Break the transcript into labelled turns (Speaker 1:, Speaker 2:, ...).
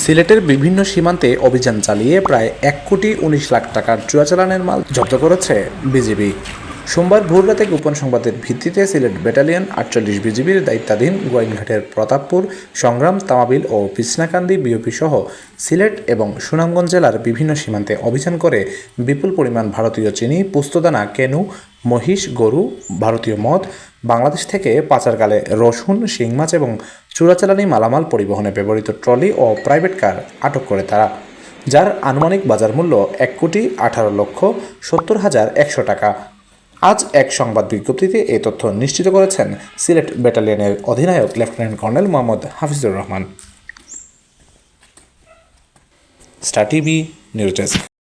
Speaker 1: সিলেটের বিভিন্ন সীমান্তে অভিযান চালিয়ে প্রায় এক কোটি উনিশ লাখ টাকার চুয়াচালানের মাল জব্দ করেছে বিজিবি। সোমবার ভোররাতে গোপন সংবাদের ভিত্তিতে সিলেট ব্যাটালিয়ন আটচল্লিশ বিজিবির দায়িত্বাধীন গোয়াইনঘাটের প্রতাপপুর, সংগ্রাম, তামাবিল ও বিছনাকান্দি বিওপি সহ সিলেট এবং সুনামগঞ্জ জেলার বিভিন্ন সীমান্তে অভিযান করে বিপুল পরিমাণ ভারতীয় চিনি, পুস্তদানা, কেনু, মহিষ, গরু, ভারতীয় মদ, বাংলাদেশ থেকে পাচারকালে রসুন, শিং মাছ এবং চোরাচালানি মালামাল পরিবহনে ব্যবহৃত ট্রলি ও প্রাইভেট কার আটক করে তারা, যার আনুমানিক বাজার মূল্য এক কোটি আঠারো লক্ষ সত্তর হাজার একশো টাকা। আজ এক সংবাদ বিজ্ঞপ্তিতে এ তথ্য নিশ্চিত করেছেন সিলেট ব্যাটালিয়নের অধিনায়ক lieutenant colonel Mohammad Hafizur Rahman. Star TV, news desk.